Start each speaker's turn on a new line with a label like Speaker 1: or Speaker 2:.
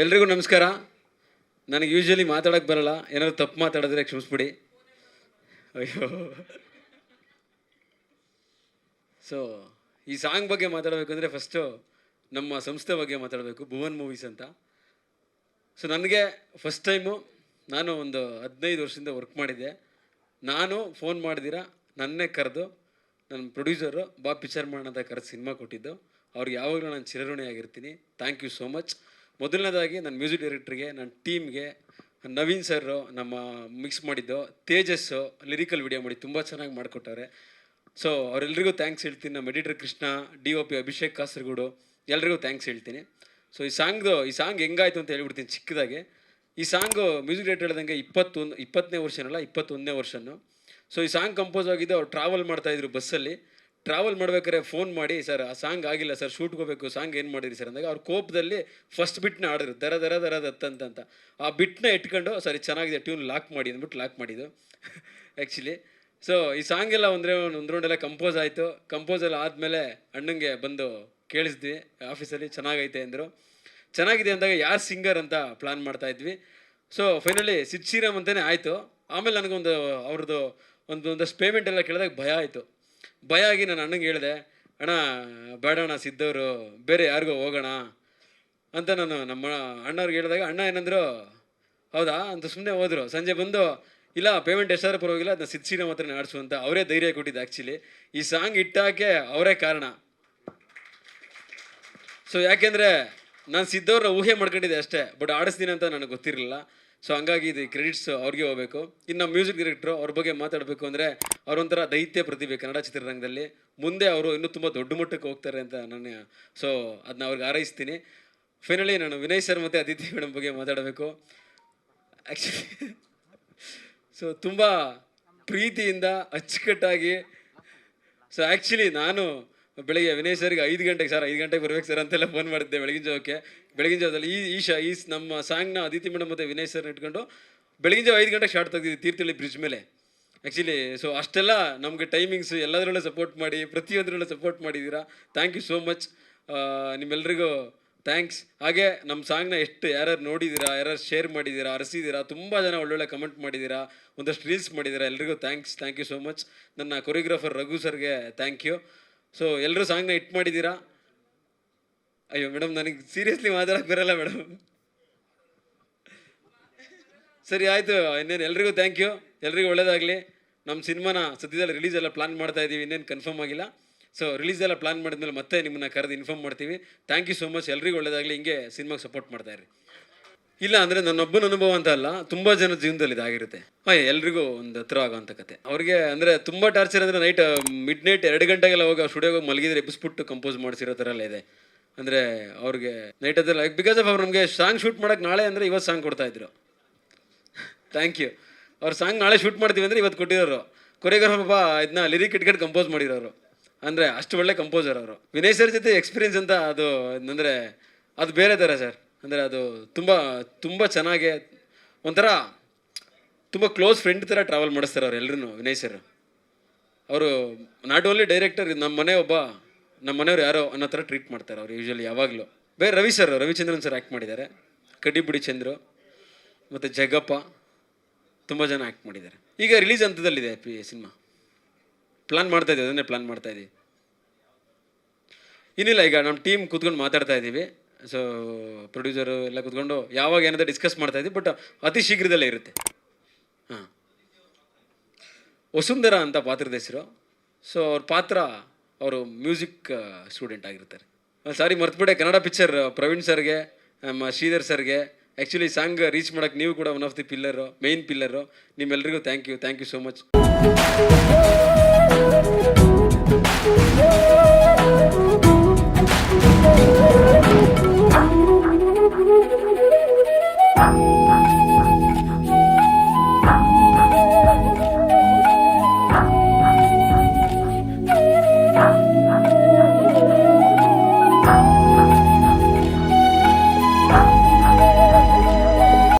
Speaker 1: ಎಲ್ರಿಗೂ ನಮಸ್ಕಾರ. ನನಗೆ ಯೂಶ್ವಲಿ ಮಾತಾಡೋಕೆ ಬರಲ್ಲ. ಏನಾದ್ರು ತಪ್ಪು ಮಾತಾಡಿದ್ರೆ ಕ್ಷಮಿಸ್ಬಿಡಿ. ಅಯ್ಯೋ. ಸೊ ಈ ಸಾಂಗ್ ಬಗ್ಗೆ ಮಾತಾಡಬೇಕಂದ್ರೆ ಫಸ್ಟು ನಮ್ಮ ಸಂಸ್ಥೆ ಬಗ್ಗೆ ಮಾತಾಡಬೇಕು. ಭುವನ್ ಮೂವೀಸ್ ಅಂತ. ಸೊ ನನಗೆ ಫಸ್ಟ್ ಟೈಮು ನಾನು ಒಂದು ಹದಿನೈದು ವರ್ಷದಿಂದ ವರ್ಕ್ ಮಾಡಿದ್ದೆ. ನಾನು ಫೋನ್ ಮಾಡಿದಿರ ನನ್ನೇ ಕರೆದು ನನ್ನ ಪ್ರೊಡ್ಯೂಸರು ಬಾ ಪಿಚರ್ ಮಾಡೋಣ ಅಂತ ಕರೆದು ಸಿನಿಮಾ ಕೊಟ್ಟಿದ್ದು. ಅವ್ರಿಗೆ ಯಾವಾಗಲೂ ನಾನು ಚಿರಋಣಿಯಾಗಿರ್ತೀನಿ. ಥ್ಯಾಂಕ್ ಯು ಸೋ ಮಚ್ ಮೊದಲನೇದಾಗಿ ನನ್ನ ಮ್ಯೂಸಿಕ್ ಡೈರೆಕ್ಟ್ರಿಗೆ, ನನ್ನ ಟೀಮ್ಗೆ, ನವೀನ್ ಸರ್ ನಮ್ಮ ಮಿಕ್ಸ್ ಮಾಡಿದ್ದು ತೇಜಸ್ಸು ಲಿರಿಕಲ್ ವಿಡಿಯೋ ಮಾಡಿ ತುಂಬ ಚೆನ್ನಾಗಿ ಮಾಡಿಕೊಟ್ಟವ್ರೆ. ಸೊ ಅವರೆಲ್ಲರಿಗೂ ಥ್ಯಾಂಕ್ಸ್ ಹೇಳ್ತೀನಿ. ನಮ್ಮ editor Krishna D O P Abhishek Kasaragod, ಎಲ್ರಿಗೂ ಥ್ಯಾಂಕ್ಸ್ ಹೇಳ್ತೀನಿ. ಸೊ ಈ ಸಾಂಗ್ದು, ಈ ಸಾಂಗ್ ಹೆಂಗಾಯ್ತು ಅಂತ ಹೇಳ್ಬಿಡ್ತೀನಿ ಚಿಕ್ಕದಾಗಿ. ಈ ಸಾಂಗು ಮ್ಯೂಸಿಕ್ ಡೈರೆಕ್ಟರ್ ಹೇಳ್ದಂಗೆ ಇಪ್ಪತ್ತೊಂದು, ಇಪ್ಪತ್ತನೇ ವರ್ಷನಲ್ಲ, ಇಪ್ಪತ್ತೊಂದನೇ ವರ್ಷನು ಸೊ ಈ ಸಾಂಗ್ ಕಂಪೋಸ್ ಆಗಿದ್ದು ಅವ್ರು ಟ್ರಾವೆಲ್ ಮಾಡ್ತಾಯಿದ್ರು ಬಸ್ಸಲ್ಲಿ. ಟ್ರಾವೆಲ್ ಮಾಡ್ಬೇಕಾದ್ರೆ ಫೋನ್ ಮಾಡಿ, ಸರ್, ಆ ಸಾಂಗ್ ಆಗಿಲ್ಲ, ಸರ್ ಹೋಗ್ಬೇಕು ಸಾಂಗ್ ಏನು ಮಾಡಿರಿ, ಸರ್? ಅಂದಾಗ ಅವ್ರ ಕೋಪದಲ್ಲಿ ಫಸ್ಟ್ ಬಿಟ್ನ ಆಡಿದ್ರು ದರ ದರ ದರ ದತ್ತಂತ ಆ ಬಿಟ್ನ ಇಟ್ಕೊಂಡು, ಸರಿ, ಚೆನ್ನಾಗಿದೆ ಟ್ಯೂನ್ ಲಾಕ್ ಮಾಡಿ, ಅಂದ್ಬಿಟ್ಟು ಲಾಕ್ ಮಾಡಿದ್ದು. ಆ್ಯಕ್ಚುಲಿ ಸೊ ಈ ಸಾಂಗ್ ಎಲ್ಲ ಒಂದ್ರೆ ಒಂದು ರೌಂಡೆಲ್ಲ ಕಂಪೋಸ್ ಆಯಿತು. ಕಂಪೋಸ್ ಎಲ್ಲ ಆದಮೇಲೆ ಅಣ್ಣಂಗೆ ಬಂದು ಕೇಳಿಸಿದ್ವಿ ಆಫೀಸಲ್ಲಿ ಚೆನ್ನಾಗೈತೆ, ಅಂದರು. ಚೆನ್ನಾಗಿದೆ ಅಂದಾಗ ಯಾರು ಸಿಂಗರ್ ಅಂತ ಮಾಡ್ತಾ ಇದ್ವಿ. ಸೊ ಫೈನಲಿ ಸಿದ್ ಶ್ರೀರಾಮ್ ಅಂತಲೇ ಆಯಿತು. ಆಮೇಲೆ ನನಗೊಂದು ಅವ್ರದ್ದು ಒಂದು, ಒಂದಷ್ಟು ಪೇಮೆಂಟ್ ಎಲ್ಲ ಕೇಳಿದಾಗ ಭಯ ಆಯಿತು. ಭಯ ಆಗಿ ನಾನು ಅಣ್ಣಂಗೆ ಹೇಳಿದೆ, ಅಣ್ಣ, ಬೇಡ ಅಣ್ಣ, ಸಿದ್ದವರು, ಬೇರೆ ಯಾರಿಗೋ ಹೋಗೋಣ. ಅಂತ ನಾನು ನಮ್ಮ ಅಣ್ಣವ್ರಿಗೆ ಹೇಳಿದಾಗ, ಅಣ್ಣ ಏನಂದ್ರು, ಹೌದಾ? ಅಂತ ಸುಮ್ಮನೆ ಹೋದ್ರು. ಸಂಜೆ ಬಂದು, ಇಲ್ಲ ಪೇಮೆಂಟ್ ಎಷ್ಟಾದ್ರು ಪರವಾಗಿಲ್ಲ ಅದನ್ನ ಸಿದ್ ಸಿನಿಮಾ ಮಾತ್ರ ಆಡಿಸು ಅಂತ ಅವರೇ ಧೈರ್ಯ ಕೊಟ್ಟಿದ್ದೆ ಆ್ಯಕ್ಚುಲಿ ಈ ಸಾಂಗ್ ಇಟ್ಟಾಕೆ ಅವರೇ ಕಾರಣ. ಸೊ ಯಾಕೆಂದರೆ ನಾನು ಸಿದ್ದವ್ರನ್ನ ಊಹೆ ಮಾಡ್ಕೊಂಡಿದ್ದೆ ಅಷ್ಟೇ ಬಟ್ ಆಡಿಸ್ತೀನಿ ಅಂತ ನನಗೆ ಗೊತ್ತಿರಲಿಲ್ಲ. ಸೊ ಹಂಗಾಗಿ ಇದು ಕ್ರೆಡಿಟ್ಸ್ ಅವ್ರಿಗೆ ಹೋಗಬೇಕು. ಇನ್ನು ಮ್ಯೂಸಿಕ್ ಡೈರೆಕ್ಟ್ರು ಅವ್ರ ಬಗ್ಗೆ ಮಾತಾಡಬೇಕು ಅಂದರೆ ಅವರೊಂಥರ ದೈತ್ಯ ಪ್ರತಿಭೆ ಕನ್ನಡ ಚಿತ್ರರಂಗದಲ್ಲಿ. ಮುಂದೆ ಅವರು ಇನ್ನೂ ತುಂಬ ದೊಡ್ಡ ಮಟ್ಟಕ್ಕೆ ಹೋಗ್ತಾರೆ ಅಂತ ನಾನು ಸೊ ಅದನ್ನ ಅವ್ರಿಗೆ ಹಾರೈಸ್ತೀನಿ. ಫೈನಲಿ ನಾನು ವಿನಯ್ ಸರ್ ಮತ್ತು ಅದಿತಿ ಮೇಡಮ್ ಬಗ್ಗೆ ಮಾತಾಡಬೇಕು. ಆ್ಯಕ್ಚುಲಿ ಸೊ ತುಂಬ ಪ್ರೀತಿಯಿಂದ ಅಚ್ಚುಕಟ್ಟಾಗಿ ಸೊ ಆ್ಯಕ್ಚುಲಿ ನಾನು ಬೆಳಿಗ್ಗೆ ವಿನಯ್ ಸರ್ಗೆ ಐದು ಗಂಟೆಗೆ, ಸರ್, ಐದು ಗಂಟೆಗೆ ಬರ್ಬೇಕು ಸರ್ ಅಂತೆಲ್ಲ ಫೋನ್ ಮಾಡಿದ್ದೆ ಬೆಳಗಿನ ಜಾವಕ್ಕೆ. ಬೆಳಗಿನ ಜಾವದಲ್ಲಿ ಈ ಈ ಶಾ, ಈ ನಮ್ಮ ಸಾಂಗ್ನ ಅದಿತಿ ಮೇಡಮ್ ಮತ್ತು ವಿನೇಶ್ ಸರ್ ಇಟ್ಕೊಂಡು ಬೆಳಗಿನ ಜಾವ ಐದು ಗಂಟೆಗೆ ಶಾರ್ಟ್ ತೆಗ್ದಿದ್ವಿ ತೀರ್ಥಹಳ್ಳಿ ಬ್ರಿಡ್ಜ್ ಮೇಲೆ. ಆ್ಯಕ್ಚುಲಿ ಸೊ ಅಷ್ಟೆಲ್ಲ ನಮಗೆ ಟೈಮಿಂಗ್ಸ್ ಎಲ್ಲದರಲ್ಲೂ ಸಪೋರ್ಟ್ ಮಾಡಿ, ಪ್ರತಿಯೊಂದರಲ್ಲೂ ಸಪೋರ್ಟ್ ಮಾಡಿದ್ದೀರಾ ಥ್ಯಾಂಕ್ ಯು ಸೋ ಮಚ್ ನಿಮ್ಮೆಲ್ಲರಿಗೂ ಥ್ಯಾಂಕ್ಸ್ ಹಾಗೆ ನಮ್ಮ ಸಾಂಗ್ನ ಎಷ್ಟು ಯಾರ್ಯಾರು ನೋಡಿದ್ದೀರಾ ಯಾರ್ಯಾರು ಶೇರ್ ಮಾಡಿದ್ದೀರಾ ಅರಸಿದ್ದೀರಾ ತುಂಬ ಜನ ಒಳ್ಳೊಳ್ಳೆ ಕಮೆಂಟ್ ಮಾಡಿದ್ದೀರಾ ಒಂದಷ್ಟು ರೀಲ್ಸ್ ಮಾಡಿದ್ದೀರಾ ಎಲ್ರಿಗೂ thanks thank you so much ನನ್ನ ಕೊರಿಯೋಗ್ರಾಫರ್ ರಘು ಸರ್ಗೆ ಥ್ಯಾಂಕ್ ಯು ಸೊ ಎಲ್ಲರೂ ಸಾಂಗ್ನ ಹಿಟ್ ಮಾಡಿದ್ದೀರಾ ಅಯ್ಯೋ ಮೇಡಮ್ ನನಗೆ ಸೀರಿಯಸ್ಲಿ ಮಾತಾಡಕ್ಕೆ ಬರಲ್ಲ ಮೇಡಮ್ ಸರಿ, ಆಯಿತು. ಇನ್ನೇನು, ಎಲ್ರಿಗೂ ಥ್ಯಾಂಕ್ ಯು ಎಲ್ರಿಗೂ ಒಳ್ಳೇದಾಗಲಿ. ನಮ್ಮ ಸಿನಿಮಾನ ಸದ್ಯದಲ್ಲಿ ರಿಲೀಸ್ ಎಲ್ಲ ಪ್ಲಾನ್ ಮಾಡ್ತಾ ಇದ್ದೀವಿ ಇನ್ನೇನು ಕನ್ಫರ್ಮ್ ಆಗಿಲ್ಲ. ಸೊ ರಿಲೀಸ್ ಎಲ್ಲ ಪ್ಲಾನ್ ಮಾಡಿದ್ಮೇಲೆ ಮತ್ತೆ ನಿಮ್ಮನ್ನ ಕರೆದು ಇನ್ಫಾರ್ಮ್ ಮಾಡ್ತೀವಿ. ಥ್ಯಾಂಕ್ ಯು ಸೋ ಮಚ್ ಎಲ್ರಿಗೂ ಒಳ್ಳೇದಾಗಲಿ. ಹಿಂಗೆ ಸಿನಿಮಾಗೆ ಸಪೋರ್ಟ್ ಮಾಡ್ತಾ ಇಲ್ಲ ಅಂದರೆ ನನ್ನೊಬ್ಬನ ಅನುಭವ ಅಂತ ಅಲ್ಲ, ತುಂಬ ಜನ ಜೀವನದಲ್ಲಿ ಇದಾಗಿರುತ್ತೆ ಹಾಂ ಎಲ್ರಿಗೂ ಒಂದು ಹತ್ರ ಆಗೋಂಥ ಕತೆ. ಅವ್ರಿಗೆ ಅಂದರೆ ತುಂಬ ಟಾರ್ಚರ್ ಅಂದರೆ ನೈಟ್ ಮಿಡ್ ನೈಟ್ ಎರಡು ಗಂಟೆಗೆಲ್ಲ ಹೋಗಿ ಸ್ಟುಡಿಯೋಗೆ ಮಲಗಿದ್ರೆ ಎಬ್ಬಿಸ್ಬಿಟ್ಟು ಕಂಪೋಸ್ ಮಾಡಿಸಿರೋ ಥರ ಎಲ್ಲ ಇದೆ. ಅಂದರೆ ಅವ್ರಿಗೆ ನೈಟ್ ಅದೆಲ್ಲ ಬಿಕಾಸ್ ಆಫ್ ಅವ್ರು ನಮಗೆ ಸಾಂಗ್ ಶೂಟ್ ಮಾಡೋಕೆ ನಾಳೆ ಅಂದರೆ ಇವತ್ತು ಸಾಂಗ್ ಕೊಡ್ತಾ ಇದ್ರು. ಥ್ಯಾಂಕ್ ಯು ಅವ್ರ ಸಾಂಗ್ ನಾಳೆ ಶೂಟ್ ಮಾಡ್ತೀವಿ ಅಂದರೆ ಇವತ್ತು ಕೊಟ್ಟಿರೋರು. ಕೊರಿಯೋಗ್ರಾಫರ್ ಪಾಪ ಇದನ್ನ ಲಿರಿಕ್ ಇಟ್ಕೊಂಡು ಕಂಪೋಸ್ ಮಾಡಿರೋರು. ಅಂದರೆ ಅಷ್ಟು ಒಳ್ಳೆ ಕಂಪೋಸರ್ ಅವರು. ವಿನಯ್ ಸರ್ ಜೊತೆ ಎಕ್ಸ್ಪೀರಿಯನ್ಸ್ ಅಂತ ಅದು, ಅಂದರೆ ಅದು ಬೇರೆ ಥರ ಸರ್ ಅಂದರೆ ಅದು ತುಂಬ ತುಂಬ ಚೆನ್ನಾಗೆ ಒಂಥರ ತುಂಬ ಕ್ಲೋಸ್ ಫ್ರೆಂಡ್ ಥರ ಟ್ರಾವೆಲ್ ಮಾಡಿಸ್ತಾರೆ ಅವ್ರು ಎಲ್ಲರೂ ವಿನಯ್ ಸರ್ ಅವರು ನಾಟ್ ಓನ್ಲಿ ಡೈರೆಕ್ಟರ್ ನಮ್ಮ ಮನೆ ಒಬ್ಬ ನಮ್ಮ ಮನೆಯವ್ರು ಯಾರೋ ಅನ್ನೋ ಥರ ಟ್ರೀಟ್ ಮಾಡ್ತಾರೆ ಅವ್ರು ಯೂಶ್ವಲಿ ಯಾವಾಗಲೂ. ಬೇರೆ Ravi sir Ravichandran sir act ಮಾಡಿದ್ದಾರೆ. ಕಡ್ಡಿಬುಡಿ ಚಂದ್ರು ಮತ್ತು ಜಗ್ಗಪ್ಪ ತುಂಬ ಜನ ಆ್ಯಕ್ಟ್ ಮಾಡಿದ್ದಾರೆ. ಈಗ ರಿಲೀಸ್ ಹಂತದಲ್ಲಿದೆ ಪಿ ಸಿನಿಮಾ. ಪ್ಲಾನ್ ಮಾಡ್ತಾ ಇದ್ದೀವಿ ಅದನ್ನೇ ಪ್ಲಾನ್ ಮಾಡ್ತಾ ಇದ್ದೀವಿ ಇನ್ನಿಲ್ಲ, ಈಗ ನಮ್ಮ ಟೀಮ್ ಕೂತ್ಕೊಂಡು ಮಾತಾಡ್ತಾ ಇದ್ದೀವಿ ಸೊ ಪ್ರೊಡ್ಯೂಸರು ಎಲ್ಲ ಕುತ್ಕೊಂಡು ಯಾವಾಗ ಏನಾದರೂ ಡಿಸ್ಕಸ್ ಮಾಡ್ತಾ ಇದ್ದೀವಿ ಬಟ್ ಅತಿ ಶೀಘ್ರದಲ್ಲೇ ಇರುತ್ತೆ. ಹಾಂ. ವಸುಂಧರ ಅಂತ ಪಾತ್ರದ ಹೆಸರು. ಸೊ ಅವ್ರ ಪಾತ್ರ, ಅವರು ಮ್ಯೂಸಿಕ್ ಸ್ಟೂಡೆಂಟ್ ಆಗಿರ್ತಾರೆ. ಸಾರಿ ಮರ್ತ್ಬಿಟ್ಟೆ. ಕನ್ನಡ ಪಿಕ್ಚರ್ ಪ್ರವೀಣ್ ಸರ್ಗೆ, ನಮ್ಮ ಶ್ರೀಧರ್ ಸರ್ಗೆ. ಆ್ಯಕ್ಚುಲಿ ಸಾಂಗ್ ರೀಚ್ ಮಾಡೋಕ್ಕೆ ನೀವು ಕೂಡ one of the pillar main pillar ನಿಮ್ಮೆಲ್ರಿಗೂ thank you thank you so much